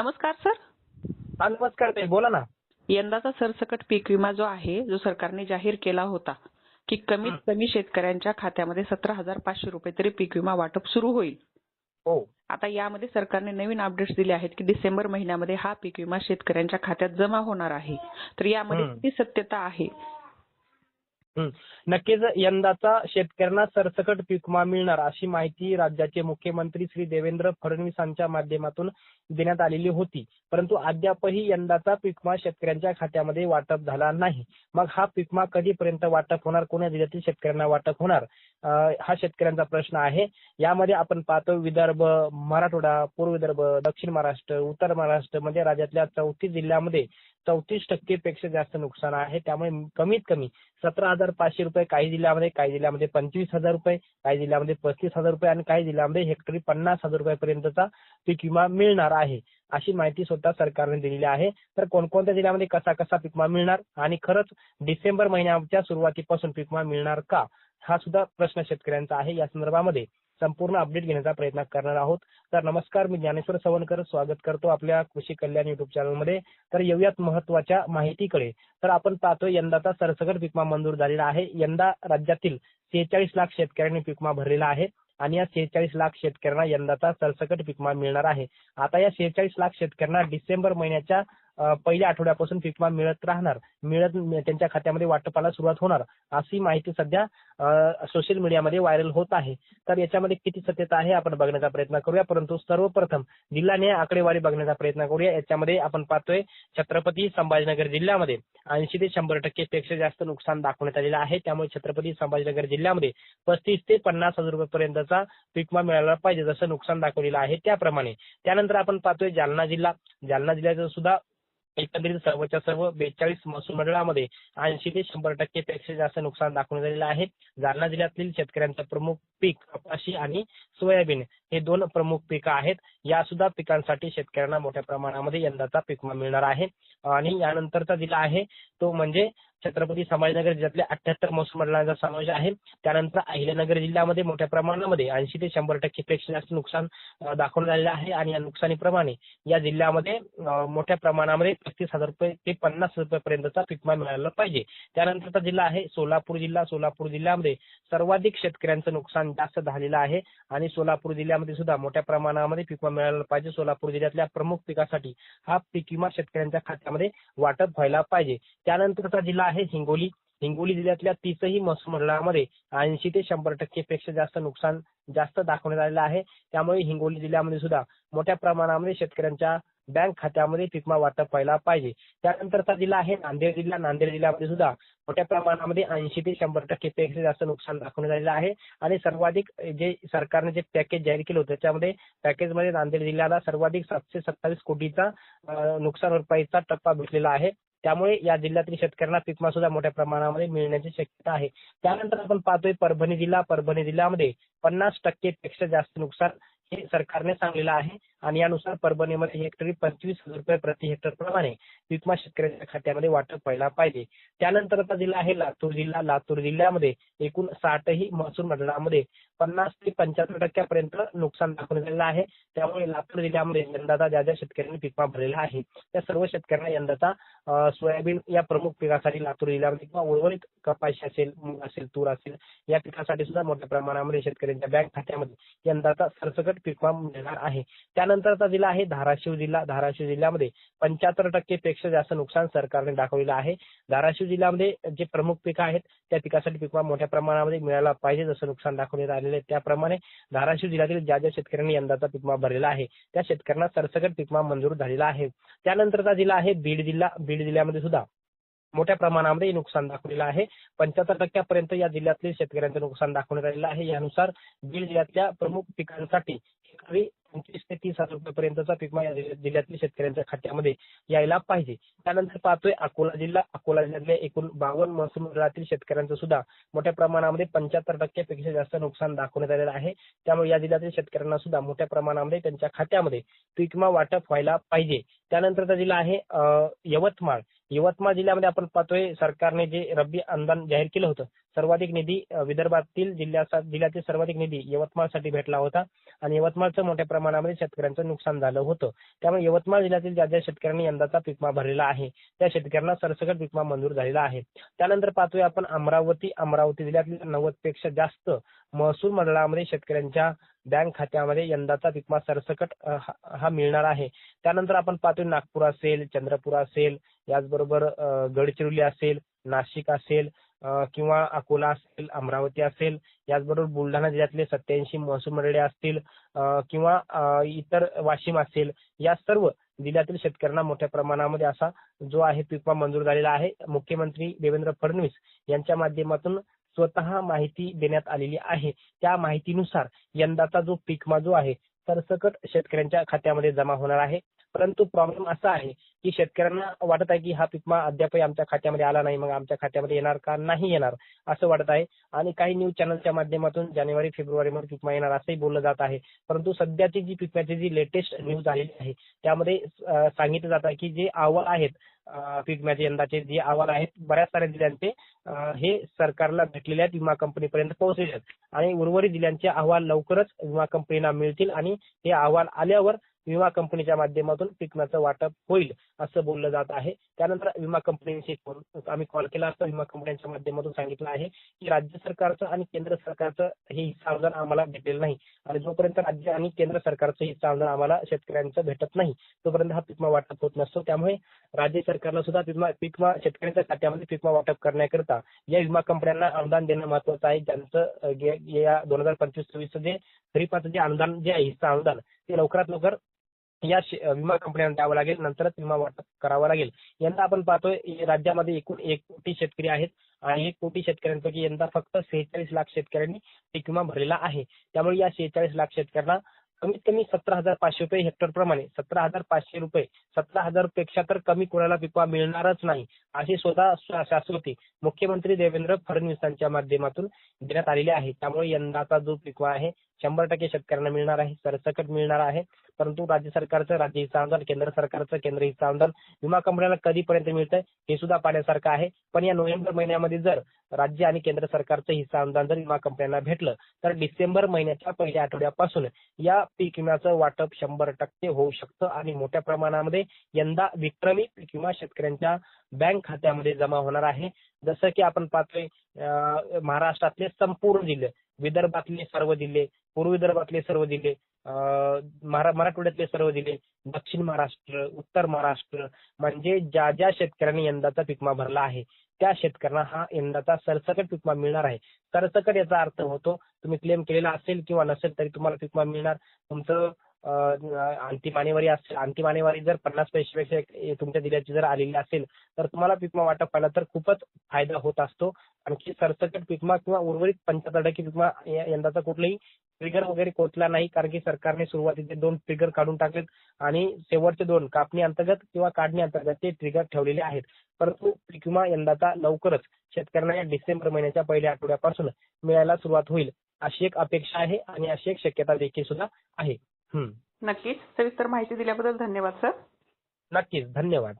नमस्कार सर. हा नमस्कार ताई बोला ना. यंदाचा सरसकट पीक विमा जो आहे जो सरकारने जाहीर केला होता की कमीत कमी शेतकऱ्यांच्या खात्यामध्ये सतरा हजार पाचशे रुपये तरी पीक विमा वाटप सुरू होईल. हो. आता यामध्ये सरकारने नवीन अपडेट्स दिले आहेत की डिसेंबर महिन्यामध्ये हा पीक विमा शेतकऱ्यांच्या खात्यात जमा होणार आहे. तर यामध्ये. किती सत्यता आहे. नक्कीच यंदाचा शेतकऱ्यांना सरसकट पीक विमा मिळणार अशी माहिती राज्याचे मुख्यमंत्री श्री देवेंद्र फडणवीसांच्या माध्यमातून देण्यात आलेली होती. परंतु अद्यापही यंदाचा पीक विमा शेतकऱ्यांच्या खात्यामध्ये वाटप झाला नाही. मग हा पीक विमा कधीपर्यंत वाटप होणार? कोण्या जिल्ह्यातील शेतकऱ्यांना वाटप होणार? हा शेतकऱ्यांचा प्रश्न आहे. यामध्ये आपण पाहतो विदर्भ मराठवाडा पूर्व विदर्भ दक्षिण महाराष्ट्र उत्तर महाराष्ट्र म्हणजे राज्यातल्या चौतीस जिल्ह्यामध्ये चौतीस टक्के पेक्षा जास्त नुकसान आहे. त्यामुळे कमीत कमी सतरा हजार पाचशे रुपये काही जिल्ह्यामध्ये काही जिल्ह्यामध्ये पंचवीस हजार रुपये काही जिल्ह्यामध्ये पस्तीस हजार रुपये आणि काही जिल्ह्यामध्ये हेक्टरी पन्नास हजार रुपयापर्यंतचा पीक विमा मिळणार आहे. अशी माहिती स्वतः सरकारने दिलेली आहे. तर कोणकोणत्या जिल्ह्यामध्ये कसा कसा पीक विमा मिळणार आणि खरंच डिसेंबर महिन्याच्या सुरुवातीपासून पीक विमा मिळणार का? हा सुद्धा प्रश्न शेतकऱ्यांचा आहे. या संदर्भामध्ये संपूर्ण अपडेट घेण्याचा प्रयत्न करणार आहोत. तर नमस्कार मी ज्ञानेश्वर सवनकर. स्वागत करतो आपल्या कृषी कल्याण युट्यूब चॅनलमध्ये तर येऊयात महत्त्वाच्या माहितीकडे. तर आपण पाहतो यंदाचा सरसकट पिकमा मंजूर झालेला आहे. यंदा राज्यातील सेहेचाळीस लाख शेतकऱ्यांनी पिकमा भरलेला आहे आणि या सेहेचाळीस लाख शेतकऱ्यांना यंदाचा सरसकट पिकमा मिळणार आहे. आता या सेहेचाळीस लाख शेतकऱ्यांना डिसेंबर महिन्याच्या पहिल्या आठवड्यापासून पीक विमा मिळत राहणार मिळत त्यांच्या खात्यामध्ये वाटपाला सुरुवात होणार अशी माहिती सध्या सोशल मीडियामध्ये व्हायरल होत आहे. तर याच्यामध्ये किती सत्यता आहे आपण बघण्याचा प्रयत्न करूया. परंतु सर्वप्रथम जिल्हाने आकडेवारी बघण्याचा प्रयत्न करूया. याच्यामध्ये आपण पाहतोय छत्रपती संभाजीनगर जिल्ह्यामध्ये ऐंशी ते शंभर टक्के पेक्षा जास्त नुकसान दाखवण्यात आलेलं आहे. त्यामुळे छत्रपती संभाजीनगर जिल्ह्यामध्ये पस्तीस ते पन्नास हजार रुपयेपर्यंतचा पीक विमा मिळाला पाहिजे जसं नुकसान दाखवलेलं आहे त्याप्रमाणे. त्यानंतर आपण पाहतोय जालना जिल्हा. जालना जिल्ह्याचं सुद्धा एकंदरीत सर्वच्या सर्व बेचाळीस महसूल मंडळामध्ये ऐंशी ते शंभर टक्के पेक्षा जास्त नुकसान दाखवण्यात आलेलं आहे. जालना जिल्ह्यातील शेतकऱ्यांचं प्रमुख पीक कपाशी आणि सोयाबीन हे दोन प्रमुख पिकं आहेत. या सुद्धा पिकांसाठी शेतकऱ्यांना मोठ्या प्रमाणामध्ये यंदाचा पीक विमा मिळणार आहे. आणि यानंतरचा जिल्हा आहे तो म्हणजे छत्रपती संभाजीनगर जिल्ह्यातल्या अठ्याहत्तर महसूल मंडळांचा समावेश आहे. त्यानंतर अहिल्यानगर जिल्ह्यामध्ये मोठ्या प्रमाणामध्ये ऐंशी ते शंभर टक्के पेक्षा जास्त नुकसान दाखवण्यात आलेलं आहे. आणि या नुकसानीप्रमाणे या जिल्ह्यामध्ये मोठ्या प्रमाणामध्ये पस्तीस हजार रुपये ते पन्नास रुपयापर्यंतचा पीक विमा मिळाला पाहिजे. त्यानंतरचा जिल्हा आहे सोलापूर जिल्हा. सोलापूर जिल्ह्यामध्ये सर्वाधिक शेतकऱ्यांचं नुकसान जास्त झालेलं आहे. आणि सोलापूर जिल्ह्यामध्ये सुद्धा मोठ्या प्रमाणामध्ये पीक विमा मिळाला पाहिजे. सोलापूर जिल्ह्यातल्या प्रमुख पिकासाठी हा पीक विमा शेतकऱ्यांच्या खात्यामध्ये वाटप व्हायला पाहिजे. त्यानंतरचा जिल्हा आहे हिंगोली. हिंगोली जिल्ह्यातल्या तीसही महसूल मंडळामध्ये ऐंशी ते शंभर टक्के पेक्षा जास्त नुकसान जास्त दाखवण्यात आलेलं आहे. त्यामुळे हिंगोली जिल्ह्यामध्ये सुद्धा मोठ्या प्रमाणामध्ये शेतकऱ्यांच्या बँक खात्यामध्ये पिकमा वाटप व्हायला पाहिजे. त्यानंतरचा जिल्हा आहे नांदेड जिल्हा. नांदेड जिल्ह्यामध्ये सुद्धा मोठ्या प्रमाणामध्ये ऐंशी ते शंभर टक्के पेक्षा जास्त नुकसान दाखवण्यात आलेलं आहे. आणि सर्वाधिक जे सरकारने जे पॅकेज जाहीर केलं होतं त्याच्यामध्ये पॅकेजमध्ये नांदेड जिल्ह्याला सर्वाधिक सातशे सत्तावीस कोटीचा नुकसान भरपाईचा टप्पा भेटलेला आहे. त्यामुळे या जिल्ह्यातील शेतकऱ्यांना पीक सुद्धा मोठ्या प्रमाणामध्ये मिळण्याची शक्यता आहे. त्यानंतर आपण पाहतोय परभणी जिल्हा. परभणी जिल्ह्यामध्ये पन्नास टक्के पेक्षा जास्त नुकसान हे सरकारने सांगलेलं आहे. आणि यानुसार परभणीमध्ये हेक्टरी पंचवीस हजार रुपये प्रति हेक्टर प्रमाणे पीक विमा शेतकऱ्यांच्या खात्यामध्ये वाटप व्हायला पाहिजे. त्यानंतरचा जिल्हा आहे लातूर जिल्हा. लातूर जिल्ह्यामध्ये एकूण साठही महसूल मंडळामध्ये पन्नास ते पंच्याहत्तर टक्क्यापर्यंत नुकसान दाखवण्यात आलेलं आहे. त्यामुळे लातूर जिल्ह्यामध्ये यंदाचा ज्या ज्या शेतकऱ्यांनी पिकमा भरलेला आहे त्या सर्व शेतकऱ्यांना यंदाचा सोयाबीन या प्रमुख पिकासाठी लातूर जिल्ह्यामध्ये किंवा उर्वरित कपाशी असेल मूग असेल तूर असेल या पिकासाठी सुद्धा मोठ्या प्रमाणामध्ये शेतकऱ्यांच्या बँक खात्यामध्ये यंदाचा सरसकट पिकमा मिळणार आहे. त्यानंतरचा जिल्हा आहे धाराशिव जिल्हा. धाराशिव जिल्ह्यामध्ये पंच्याहत्तर टक्के पेक्षा जास्त नुकसान सरकारने दाखवलेलं आहे. धाराशिव जिल्ह्यामध्ये जे प्रमुख पिकं आहेत त्या पिकासाठी पिकवा मोठ्या प्रमाणामध्ये मिळाला पाहिजे जसं नुकसान दाखवण्यात आलेलं आहे. त्याप्रमाणे धाराशिव जिल्ह्यातील ज्या ज्या शेतकऱ्यांनी यंदाचा पिकमा भरलेला आहे त्या शेतकऱ्यांना सरसकट पिकमा मंजूर झालेला आहे. त्यानंतरचा जिल्हा आहे बीड जिल्हा. बीड जिल्ह्यामध्ये सुद्धा मोठ्या प्रमाणामध्ये नुकसान दाखवलेलं आहे. पंच्याहत्तर टक्क्यापर्यंत या जिल्ह्यातील शेतकऱ्यांचं नुकसान दाखवण्यात आलेलं आहे. यानुसार बीड जिल्ह्यातल्या प्रमुख पिकांसाठी पंचवीस ते तीस हजार रुपयेपर्यंतचा पीक या जिल्ह्यातील शेतकऱ्यांच्या खात्यामध्ये यायला पाहिजे. त्यानंतर पाहतोय अकोला जिल्हा. अकोला जिल्ह्यातल्या एकूण बावन्न महसूल मंडळातील शेतकऱ्यांचं सुद्धा मोठ्या प्रमाणामध्ये पंच्याहत्तर टक्क्यापेक्षा जास्त नुकसान दाखवण्यात आलेलं आहे. त्यामुळे या जिल्ह्यातील शेतकऱ्यांना सुद्धा मोठ्या प्रमाणामध्ये त्यांच्या खात्यामध्ये पीक विमा वाटप व्हायला पाहिजे. त्यानंतरचा जिल्हा आहे यवतमाळ. यवतमाळ जिल्ह्यामध्ये आपण पाहतोय सरकारने जे रब्बी अनुदान जाहीर केलं होतं सर्वाधिक निधी विदर्भातील जिल्ह्यातील सर्वाधिक निधी यवतमाळसाठी भेटला होता. आणि यवतमाळचं मोठ्या प्रमाणामध्ये शेतकऱ्यांचं नुकसान झालं होतं. त्यामुळे यवतमाळ जिल्ह्यातील ज्या ज्या शेतकऱ्यांनी यंदाचा पिकमा भरलेला आहे त्या शेतकऱ्यांना सरसकट पीक मंजूर झालेला आहे. त्यानंतर पाहतोय आपण अमरावती अमरावती जिल्ह्यातील नव्वदपेक्षा जास्त महसूल मंडळामध्ये शेतकऱ्यांच्या बँक खात्यामध्ये यंदाचा पीक सरसकट हा- मिळणार आहे. त्यानंतर आपण पाहतोय नागपूर असेल चंद्रपूर असेल याचबरोबर गडचिरोली असेल नाशिक असेल किंवा अकोला असेल अमरावती असेल याचबरोबर बुलढाणा जिल्ह्यातले सत्याऐंशी महसूल मंडळे असतील किंवा इतर वाशिम असेल या सर्व जिल्ह्यातील शेतकऱ्यांना मोठ्या प्रमाणामध्ये असा जो आहे पीक विमा मंजूर झालेला आहे. मुख्यमंत्री देवेंद्र फडणवीस यांच्या माध्यमातून स्वतः माहिती देण्यात आलेली आहे. त्या माहितीनुसार यंदाचा जो पीक विमा जो आहे सरसकट शेतकऱ्यांच्या खात्यामध्ये जमा होणार आहे. परंतु प्रॉब्लेम असा आहे की शेतकऱ्यांना वाटत आहे की हा पिकमा अद्यापही आमच्या खात्यामध्ये आला नाही मग आमच्या खात्यामध्ये येणार का? नाही येणार असं वाटत आहे. आणि काही न्यूज चॅनलच्या माध्यमातून जानेवारी फेब्रुवारीमध्ये पिकमा येणार असंही बोललं जात आहे. परंतु सध्याची जी पीक जी लेटेस्ट न्यूज आलेली आहे त्यामध्ये सांगितलं जात आहे की जे अहवाल आहेत पिकम्याचे पीक यंदाचे जे अहवाल आहेत बऱ्याच साऱ्या जिल्ह्यांचे हे सरकारला भेटलेले आहेत विमा कंपनीपर्यंत पोहोचलेले आहेत. आणि उर्वरित जिल्ह्यांचे अहवाल लवकरच विमा कंपनीला मिळतील आणि हे अहवाल आल्यावर विमा कंपनीच्या माध्यमातून पिकनाचं वाटप होईल असं बोललं जात आहे. त्यानंतर विमा कंपनीशी आम्ही कॉल केला असता विमा कंपन्यांच्या माध्यमातून सांगितलं आहे की राज्य सरकारचं आणि केंद्र सरकारचं हे सावधान आम्हाला भेटलेलं नाही. आणि जोपर्यंत राज्य आणि केंद्र सरकारचं हिस्सा अनुदान आम्हाला शेतकऱ्यांचं भेटत नाही तोपर्यंत हा पिकमा वाटप होत नसतो. त्यामुळे राज्य सरकारला सुद्धा पिकमा शेतकऱ्यांच्या खात्यामध्ये पिकमा वाटप करण्याकरिता या विमा कंपन्यांना अनुदान देणं महत्वाचं आहे. ज्यांचं या दोन हजार पंचवीस सव्वीसचं जे खरीपाचं जे अनुदान जे आहे हिस्सा अनुदान ते लवकरात लवकर या विमा कंपन्यांना द्यावं लागेल नंतरच विमा वाटप करावा लागेल. यंदा आपण पाहतोय राज्यामध्ये एकूण एक कोटी शेतकरी आहेत आणि एक कोटी शेतकऱ्यांपैकी यंदा फक्त सेहेचाळीस लाख शेतकऱ्यांनी पीक विमा भरलेला आहे. त्यामुळे या सेहेचाळीस लाख शेतकऱ्यांना कमीत कमी सतरा हजार पाचशे रुपये हेक्टर प्रमाणे सतरा हजार पाचशे रुपये सतरा हजारपेक्षा तर कमी कोणाला पीक विमा मिळणारच नाही. अशी स्वतः शाश्वती मुख्यमंत्री देवेंद्र फडणवीसांच्या माध्यमातून देण्यात आलेली आहे. त्यामुळे यंदाचा जो पीक आहे शंभर टक्के शेतकऱ्यांना मिळणार आहे सरसकट मिळणार आहे. परंतु राज्य सरकारचं राज्य हिस्सा अनुदान केंद्र सरकारचं केंद्र हिस्सा अनुदान विमा कंपन्याला कधीपर्यंत मिळतंय हे सुद्धा पाहण्यासारखं आहे. पण या नोव्हेंबर महिन्यामध्ये जर राज्य आणि केंद्र सरकारचं हिस्सा अनुदान जर विमा कंपन्यांना भेटलं तर डिसेंबर महिन्याच्या पहिल्या आठवड्यापासून या पीक विम्याचं वाटप शंभर टक्के होऊ शकतं. आणि मोठ्या प्रमाणामध्ये यंदा विक्रमी पीक विमा शेतकऱ्यांच्या बँक खात्यामध्ये जमा होणार आहे. जसं की आपण पाहतोय अं, महाराष्ट्रातले संपूर्ण जिल्हे विदर्भातले सर्व जिल्हे पूर्व विदर्भातले सर्व जिल्हे अं, मराठवाड्यातले सर्व जिल्हे दक्षिण महाराष्ट्र उत्तर महाराष्ट्र म्हणजे ज्या ज्या शेतकऱ्यांनी यंदाचा पिकमा भरला आहे त्या शेतकऱ्यांना हा यंदाचा सरसकट पिकमा मिळणार आहे. सरसकट याचा अर्थ होतो तुम्ही क्लेम केलेला असेल किंवा नसेल तरी तुम्हाला पिकमा मिळणार. तुमचं अंतिम आणेवारी असेल अंतिम आणेवारी जर पन्नास पैशापेक्षा तुमच्या दिल्याची जर आलेली असेल तर तुम्हाला पिकमा वाटप व्हायला तर खूपच फायदा होत असतो. आणखी सरसकट पिकमा किंवा उर्वरित पंच्याहत्तर टक्के पिकमा यंदाचा कुठलाही ट्रिगर वगैरे कोचला नाही कारण की सरकारने सुरुवातीचे दोन ट्रिगर काढून टाकलेत आणि शेवटचे दोन कापणी अंतर्गत किंवा काढणी अंतर्गत ते ट्रिगर ठेवलेले आहेत. परंतु पिकमा यंदाचा लवकरच शेतकऱ्यांना या डिसेंबर महिन्याच्या पहिल्या आठवड्यापासून मिळायला सुरुवात होईल अशी एक अपेक्षा आहे आणि अशी एक शक्यता देखील सुद्धा आहे. नक्कीच. सविस्तर माहिती दिल्याबद्दल धन्यवाद सर. नक्कीच. धन्यवाद.